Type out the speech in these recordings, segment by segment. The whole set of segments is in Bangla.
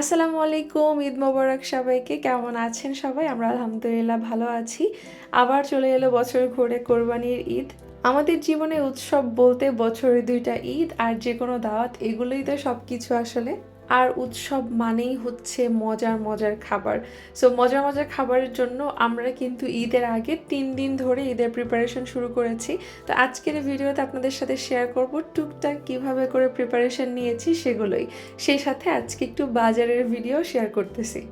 আসসালামু আলাইকুম, ঈদ মোবারক সবাইকে। কেমন আছেন সবাই? আমরা আলহামদুলিল্লাহ ভালো আছি। আবার চলে এলো বছর ঘুরে কোরবানির ঈদ। আমাদের জীবনে উৎসব বলতে বছরে দুইটা ঈদ আর যে কোনো দাওয়াত, এগুলোই তো সব কিছু আসলে। আর উৎসব মানেই হচ্ছে মজার মজার খাবার। সো মজার মজার খাবারের জন্য আমরা কিন্তু ঈদের আগে তিন দিন ধরে ঈদের প্রিপারেশন শুরু করেছি। তো আজকের ভিডিওতে আপনাদের সাথে শেয়ার করব টুকটাক কীভাবে করে প্রিপারেশন নিয়েছি সেগুলোই। সেই সাথে আজকে একটু বাজারের ভিডিও শেয়ার করতেছি।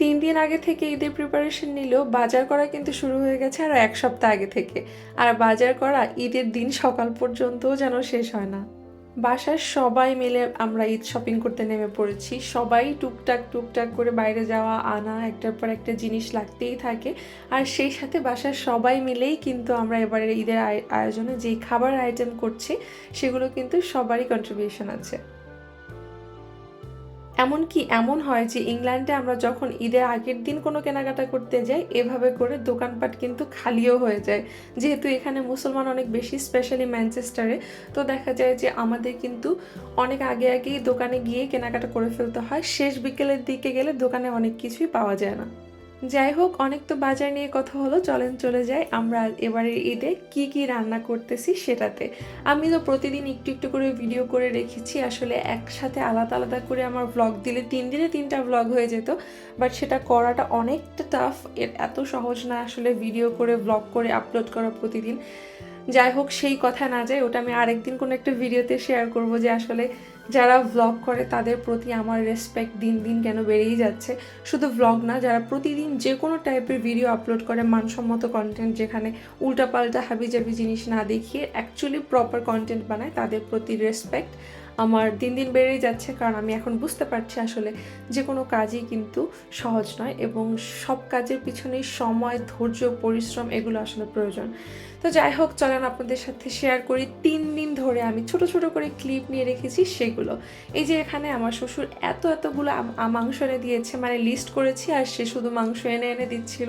তিন দিন আগে থেকে ঈদের প্রিপারেশন নিলেও বাজার করা কিন্তু শুরু হয়ে গেছে আরও এক সপ্তাহ আগে থেকে। আর বাজার করা ঈদের দিন সকাল পর্যন্তও যেন শেষ হয় না। বাসার সবাই মিলে আমরা ঈদ শপিং করতে নেমে পড়েছি। সবাই টুকটাক টুকটাক করে বাইরে যাওয়া, আনা, একটার পর একটা জিনিস লাগতেই থাকে। আর সেই সাথে বাসার সবাই মিলেই কিন্তু আমরা এবারে ঈদের আয়- আয়োজনে যেই খাবার আইটেম করছি, সেগুলো কিন্তু সবারই কন্ট্রিবিউশন আছে। এমনকি এমন হয় যে ইংল্যান্ডে আমরা যখন ঈদের আগের দিন কোনো কেনাকাটা করতে যাই, এভাবে করে দোকানপাট কিন্তু খালিও হয়ে যায়। যেহেতু এখানে মুসলমান অনেক বেশি স্পেশালি ম্যানচেস্টারে তো দেখা যায় যে আমাদের কিন্তু অনেক আগে আগেই দোকানে গিয়ে কেনাকাটা করে ফেলতে হয়। শেষ বিকেলের দিকে গেলে দোকানে অনেক কিছুই পাওয়া যায় না। যাই হোক, অনেক তো বাজার নিয়ে কথা হলো। চলেন চলে যাই আমরা এবারে ঈদে কি কি রান্না করতেছি সেটাতে। আমি তো প্রতিদিন একটু একটু করে ভিডিও করে রেখেছি। আসলে একসাথে আলাদা আলাদা করে আমার ব্লগ দিলে তিন দিনে তিনটা ব্লগ হয়ে যেত। বাট সেটা করাটা অনেকটা টাফ এর এত সহজ না আসলে ভিডিও করে ব্লগ করে আপলোড করা প্রতিদিন। যাই হোক, সেই কথা না যায়। ওটা আমি আরেকদিন কোনো একটা ভিডিওতে শেয়ার করব যে আসলে যারা ভ্লগ করে তাদের প্রতি আমার রেসপেক্ট দিন দিন কেন বেড়েই যাচ্ছে। শুধু ভ্লগ না, যারা প্রতিদিন যে কোনো টাইপের ভিডিও আপলোড করে, মানসম্মত কন্টেন্ট যেখানে উল্টাপাল্টা হাবিজাবি জিনিস না দেখিয়ে অ্যাকচুয়ালি প্রপার কন্টেন্ট বানায়, তাদের প্রতি রেসপেক্ট আমার দিন দিন বেড়েই যাচ্ছে, কারণ আমি এখন বুঝতে পারছি আসলে যে কোনো কাজই কিন্তু সহজ নয় এবং সব কাজের পিছনেই সময়, ধৈর্য, পরিশ্রম এগুলো আসলে প্রয়োজন। তো যাই হোক, চলেন আপনাদের সাথে শেয়ার করি। তিন দিন ধরে আমি ছোট ছোট করে ক্লিপ নিয়ে রেখেছি সেগুলো। এই যে এখানে আমার শ্বশুর এত, এতগুলো মাংস এনে দিয়েছে মানে লিস্ট করেছি, আর সে শুধু মাংস এনে এনে দিচ্ছিল।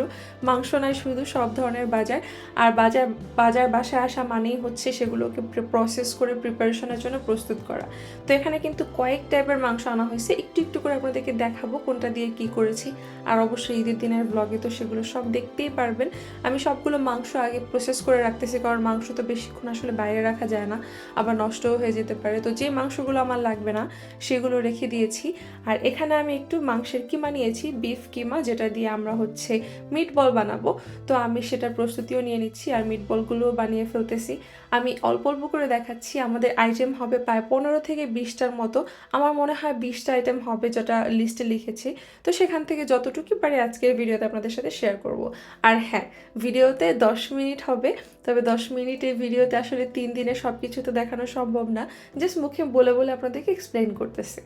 মাংস নয়, শুধু সব ধরনের বাজার। আর বাজার বাজার বাসায় আসা মানেই হচ্ছে সেগুলোকে প্রসেস করে প্রিপারেশনের জন্য প্রস্তুত করা। তো এখানে কিন্তু কয়েক টাইপের মাংস আনা হয়েছে। একটু একটু করে আপনাদেরকে দেখাবো কোনটা দিয়ে কি করেছি। আর অবশ্যই ঈদের দিনের ব্লগে তো সেগুলো সব দেখতেই পারবেন। আমি সবগুলো মাংস আগে প্রসেস করে রাখতেছি, কারণ মাংস তো বেশিক্ষণ আসলে বাইরে রাখা যায় না, আবার নষ্টও হয়ে যেতে পারে। তো যে মাংসগুলো আমার লাগবে না, সেগুলো রেখে দিয়েছি। আর এখানে আমি একটু মাংসের কিমা নিয়েছি বিফ কিমা, যেটা দিয়ে আমরা হচ্ছে মিট বল বানাবো। তো আমি সেটার প্রস্তুতিও নিয়ে নিচ্ছি আর মিট বলগুলোও বানিয়ে ফেলতেছি। আমি অল্প অল্প করে দেখাচ্ছি। আমাদের আইটেম হবে প্রায় পনেরো থেকে বিশটার মতো, আমার মনে হয় বিশটা আইটেম হবে যেটা লিস্টে লিখেছি। তো সেখান থেকে যতটুকু পারি আজকের ভিডিওতে আপনাদের সাথে শেয়ার করব। আর হ্যাঁ ভিডিওতে দশ মিনিট হবে, তবে দশ মিনিটের ভিডিওতে আসলে তিন দিনে সব কিছু তো দেখানো সম্ভব না। জাস্ট মুখে বলে বলে আপনাদেরকে এক্সপ্লেন করতেছে।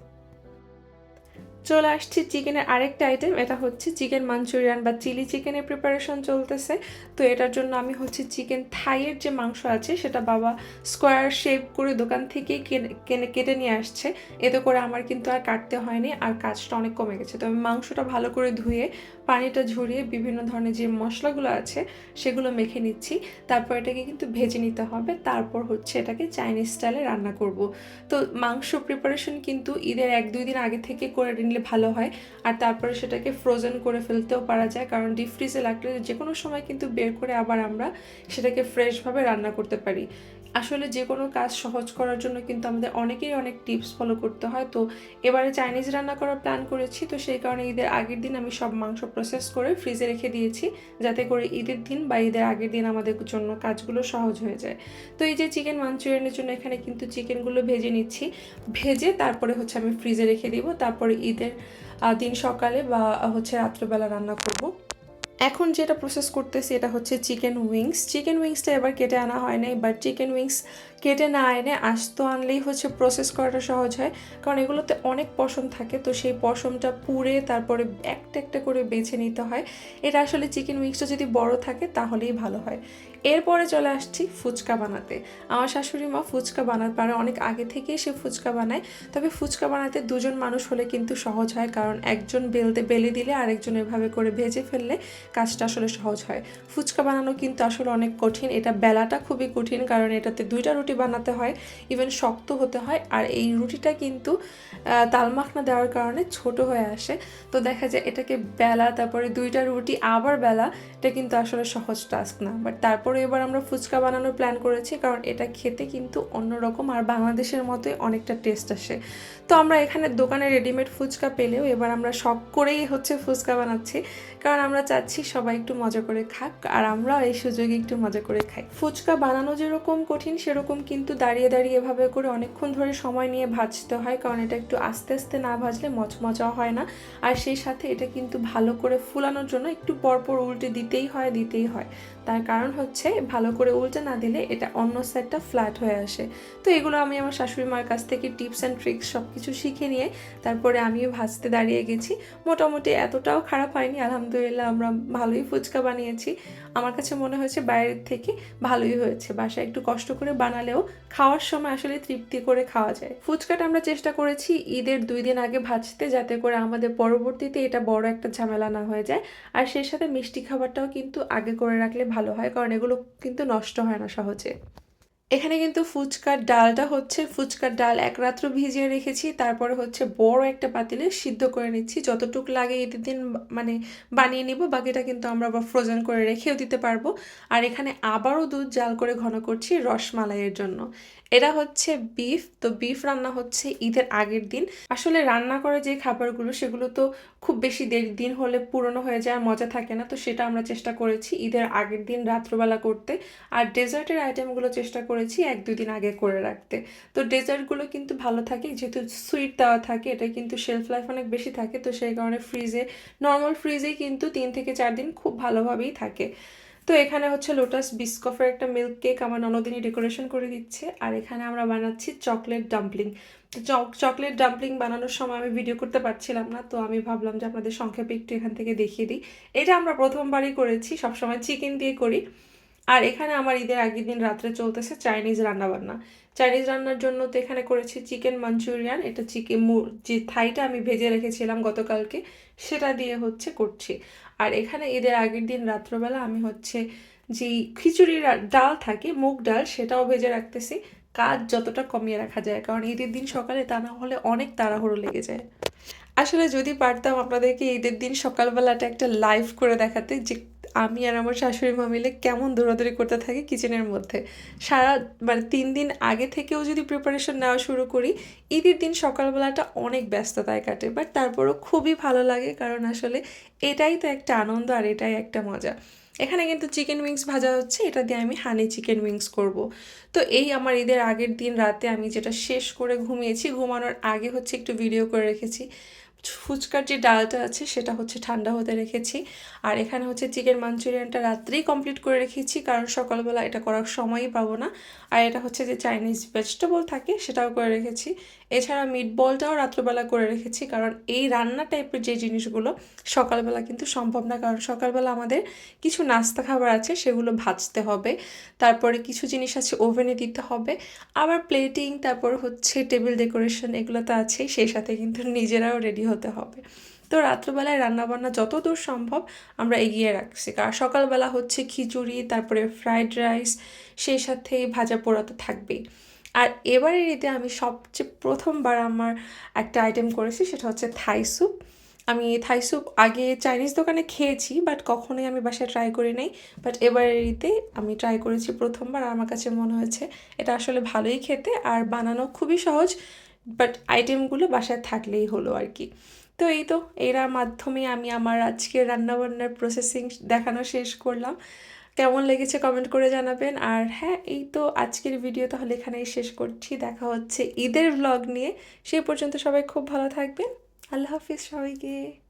চলে আসছি চিকেনের আরেকটা আইটেম এটা হচ্ছে চিকেন মাঞ্চুরিয়ান বা চিলি চিকেনের প্রিপারেশন চলতেছে। তো এটার জন্য আমি হচ্ছে চিকেন থাইয়ের যে মাংস আছে, সেটা বাবা স্কোয়ার শেপ করে দোকান কেনে, কেনে- কেটে নিয়ে আসছে। এতে করে আমার কিন্তু আর কাটতে হয়নি আর কাজটা অনেক কমে গেছে। তো আমি মাংসটা ভালো করে ধুয়ে, পানিটা ঝরিয়ে বিভিন্ন ধরনের যে মশলাগুলো আছে, সেগুলো মেখে নিচ্ছি। তারপর এটাকে কিন্তু ভেজে নিতে হবে। তারপর হচ্ছে এটাকে চাইনিজ স্টাইলে রান্না করব। তো মাংস প্রিপারেশন কিন্তু ঈদের এক দুই দিন আগে থেকে করে নিলে ভালো হয়। আর তারপরে সেটাকে ফ্রোজেন করে ফেলতেও পারা যায়। কারণ ডিপ ফ্রিজে রাখলে যে কোনো সময় কিন্তু বের করে আবার আমরা সেটাকে ফ্রেশভাবে রান্না করতে পারি। আসলে যে কোনো কাজ সহজ করার জন্য কিন্তু আমাদের অনেকেই অনেক টিপস ফলো করতে হয়। তো এবারে চাইনিজ রান্না করার প্ল্যান করেছি। তো সেই কারণে ঈদের আগের দিন আমি সব মাংস প্রসেস করে ফ্রিজে রেখে দিয়েছি যাতে করে ঈদের দিন বা ঈদের আগের দিন আমাদের জন্য কাজগুলো সহজ হয়ে যায়। তো এই যে চিকেন মাঞ্চুরিয়ানের জন্য এখানে কিন্তু চিকেনগুলো ভেজে নিচ্ছি। ভেজে তারপরে হচ্ছে আমি ফ্রিজে রেখে দিব। তারপরে ঈদের দিন সকালে বা, হচ্ছে রাত্রেবেলা রান্না করব। এখন যেটা প্রসেস করতেছি এটা হচ্ছে চিকেন উইংস চিকেন উইংসটা এবার কেটে আনা হয় নাই বাট চিকেন উইংস কেটে না এনে আস্ত আনলেই হচ্ছে প্রসেস করাটা সহজ হয়। কারণ এগুলোতে অনেক পশম থাকে, তো সেই পশমটা পুড়ে তারপরে একটা একটা করে বেছে নিতে হয়। এটা আসলে চিকেন উইংসটা যদি বড় থাকে তাহলেই ভালো হয়। এরপরে চলে আসছি ফুচকা বানাতে। আমার শাশুড়ি মা ফুচকা বানার পারে অনেক আগে থেকেই সে ফুচকা বানায়। তবে ফুচকা বানাতে দুজন মানুষ হলে কিন্তু সহজ হয় কারণ একজন বেলতে বেলে দিলে আরেকজন এভাবে করে ভেজে ফেললে কাজটা আসলে সহজ হয়। ফুচকা বানানো কিন্তু আসলে অনেক কঠিন। এটা বেলাটা খুবই কঠিন কারণ এটাতে দুইটা রুটি বানাতে হয় ইভেন শক্ত হতে হয়। আর এই রুটিটা কিন্তু আহ, তাল দেওয়ার কারণে ছোট হয়ে আসে। তো দেখা যায় এটাকে বেলা তারপরে দুইটা রুটি আবার বেলা এটা কিন্তু আসলে সহজ টাস্ক না। বাট তারপরে এবার আমরা ফুচকা বানানোর প্ল্যান করেছি, কারণ এটা খেতে কিন্তু অন্যরকম আর বাংলাদেশের মতোই অনেকটা টেস্ট আসে। তো আমরা এখানে দোকানে রেডিমেড ফুচকা পেলেও এবার আমরা শখ করেই হচ্ছে ফুচকা বানাচ্ছি, কারণ আমরা চাচ্ছি সবাই একটু মজা করে খাক আর আমরা এই সুযোগে একটু মজা করে খাই। ফুচকা বানানো যেরকম কঠিন সেরকম কিন্তু দাঁড়িয়ে দাঁড়িয়ে এভাবে করে অনেকক্ষণ ধরে সময় নিয়ে ভাজতে হয়, কারণ এটা একটু আস্তে আস্তে না ভাজলে মচমচা হয় না। আর সেই সাথে এটা কিন্তু ভালো করে ফুলানোর জন্য একটু পরপর উল্টে দিতেই হয় দিতেই হয়। তার কারণ হচ্ছে ভালো করে উল্টে না দিলে এটা অন্য সাইডটা ফ্ল্যাট হয়ে আসে। তো এগুলো আমি আমার শাশুড়ি মার কাছ থেকে টিপস অ্যান্ড ট্রিক্স সব কিছু শিখে নিয়ে তারপরে আমিও ভাজতে দাঁড়িয়ে গেছি। মোটামুটি এতটাও খারাপ হয়নি, আলহামদুলিল্লাহ আমরা ভালোই ফুচকা বানিয়েছি। আমার কাছে মনে হয়েছে বাইরের থেকে ভালোই হয়েছে, বাসায় একটু কষ্ট করে বানালেও খাওয়ার সময় আসলে তৃপ্তি করে খাওয়া যায়। ফুচকাটা আমরা চেষ্টা করেছি ঈদের দুই দিন আগে ভাজতে যাতে করে আমাদের পরবর্তীতে এটা বড় একটা ঝামেলা না হয়ে যায়। আর সেই সাথে মিষ্টি খাবারটাও কিন্তু আগে করে রাখলে ভালো হয়, কারণ এগুলো কিন্তু নষ্ট হয় না সহজে। এখানে কিন্তু ফুচকার ডালটা হচ্ছে, ফুচকার ডাল এক রাত্র ভিজিয়ে রেখেছি, তারপরে হচ্ছে বড় একটা পাতিলে সিদ্ধ করে নিচ্ছি। যতটুকু লাগে ঈদের দিন মানে বানিয়ে নিব, বাকিটা কিন্তু আমরা আবার ফ্রোজেন করে রেখেও দিতে পারব। আর এখানে আবারও দুধ জাল করে ঘন করছি রসমালাইয়ের জন্য। এটা হচ্ছে বিফ তো বিফ রান্না হচ্ছে ঈদের আগের দিন। আসলে রান্না করে যে খাবারগুলো, সেগুলো তো খুব বেশি দেড় দিন হলে পুরনো হয়ে যায়, মজা থাকে না, তো সেটা আমরা চেষ্টা করেছি ঈদের আগের দিন রাত্রবেলা করতে। আর ডেজার্টের আইটেমগুলো চেষ্টা করেছি এক, দুই দিন আগে করে রাখতে। তো ডেজার্টগুলো কিন্তু ভালো থাকে, যেহেতু সুইট দেওয়া থাকে, এটা কিন্তু শেলফ লাইফ অনেক বেশি থাকে, তো সেই কারণে ফ্রিজে নর্মাল ফ্রিজেই কিন্তু তিন থেকে চার দিন খুব ভালোভাবেই থাকে। তো এখানে হচ্ছে লোটাস বিস্কফের একটা মিল্ক কেক আমার ননদিনী ডেকোরেশন করে দিচ্ছে, আর এখানে আমরা বানাচ্ছি চকলেট ডাম্পলিং তো চকলেট ডাম্পলিং বানানোর সময় আমি ভিডিও করতে পারছিলাম না, তো আমি ভাবলাম যে আপনাদের সংক্ষেপে একটু এখান থেকে দেখিয়ে দিই। এটা আমরা প্রথমবারই করেছি, সবসময় চিকেন দিয়ে করি। আর এখানে আমার ঈদের আগের দিন রাত্রে চলতেছে চাইনিজ রান্নাবান্না। চাইনিজ রান্নার জন্য তো এখানে করেছি চিকেন মাঞ্চুরিয়ান। এটা চিকেন যে থাইটা আমি ভেজে রেখেছিলাম গতকালকে, সেটা দিয়ে হচ্ছে করছি। আর এখানে ঈদের আগের দিন রাত্রবেলা আমি হচ্ছে যে খিচুড়ির ডাল থাকে, মুগ ডাল, সেটাও ভেজে রাখতেছি। কাজ যতটা কমিয়ে রাখা যায়, কারণ ঈদের দিন সকালে তা না হলে অনেক তাড়াহুড়ো লেগে যায়। আসলে যদি পারতাম আপনাদেরকে ঈদের দিন সকালবেলাটা একটা লাইভ করে দেখাতে, যে আমি আর আমার শাশুড়ি মা মিলে কেমন দৌড়াদৌড়ি করতে থাকি কিচেনের মধ্যে। সারা মানে তিন দিন আগে থেকেও যদি প্রিপারেশন নেওয়া শুরু করি, ঈদের দিন সকালবেলাটা অনেক ব্যস্ততায় কাটে বাট তারপরও খুবই ভালো লাগে কারণ আসলে এটাই তো একটা আনন্দ আর এটাই একটা মজা। এখানে কিন্তু চিকেন উইংস ভাজা হচ্ছে, এটা দিয়ে আমি হানি চিকেন উইংস করব। তো এই আমার ঈদের আগের দিন রাতে আমি যেটা শেষ করে ঘুমিয়েছি, ঘুমানোর আগে হচ্ছে একটু ভিডিও করে রেখেছি। ফুচকার যে ডালটা আছে, সেটা হচ্ছে ঠান্ডা হতে রেখেছি। আর এখানে হচ্ছে চিকেন মাঞ্চুরিয়ানটা রাত্রেই কমপ্লিট করে রেখেছি, কারণ সকালবেলা এটা করার সময়ই পাবো না। আর এটা হচ্ছে যে চাইনিজ ভেজিটেবল থাকে, সেটাও করে রেখেছি। এছাড়া মিট বলটাও রাত্রবেলা করে রেখেছি, কারণ এই রান্না টাইপের যে জিনিসগুলো সকালবেলা কিন্তু সম্ভব না। কারণ সকালবেলা আমাদের কিছু নাস্তা খাবার আছে, সেগুলো ভাজতে হবে। তারপরে কিছু জিনিস আছে, ওভেনে দিতে হবে। আবার প্লেটিং তারপর হচ্ছে টেবিল ডেকোরেশন এগুলো তো আছেই, সেই সাথে কিন্তু নিজেরাও রেডি হতে হবে। তো রাত্রবেলায় রান্নাবান্না যত দূর সম্ভব আমরা এগিয়ে রাখছি। কারণ সকালবেলা হচ্ছে খিচুড়ি, তারপরে ফ্রাইড রাইস, সেই সাথে ভাজা পোড়া তো থাকবেই। আর এবারের ঈদে আমি সবচেয়ে প্রথমবার আমার একটা আইটেম করেছি, সেটা হচ্ছে থাই স্যুপ। আমি থাই স্যুপ আগে চাইনিজ দোকানে খেয়েছি বাট কখনোই আমি বাসায় ট্রাই করি নাই। বাট এবারের ঈদে আমি ট্রাই করেছি প্রথমবার আমার কাছে মনে হয়েছে এটা আসলে ভালোই খেতে। আর বানানো খুবই সহজ। বাট আইটেমগুলো বাসায় থাকলেই হলো আর কি তো এই তো, এরা মাধ্যমে আমি আমার আজকে রান্নাবান্নার প্রসেসিং দেখানো শেষ করলাম। কেমন লেগেছে কমেন্ট করে জানাবেন। আর হ্যাঁ এই তো আজকের ভিডিও তাহলে এখানেই শেষ করছি। দেখা হচ্ছে ঈদের ব্লগ নিয়ে। সেই পর্যন্ত সবাই খুব ভালো থাকবেন। আল্লাহ হাফিজ সবাইকে।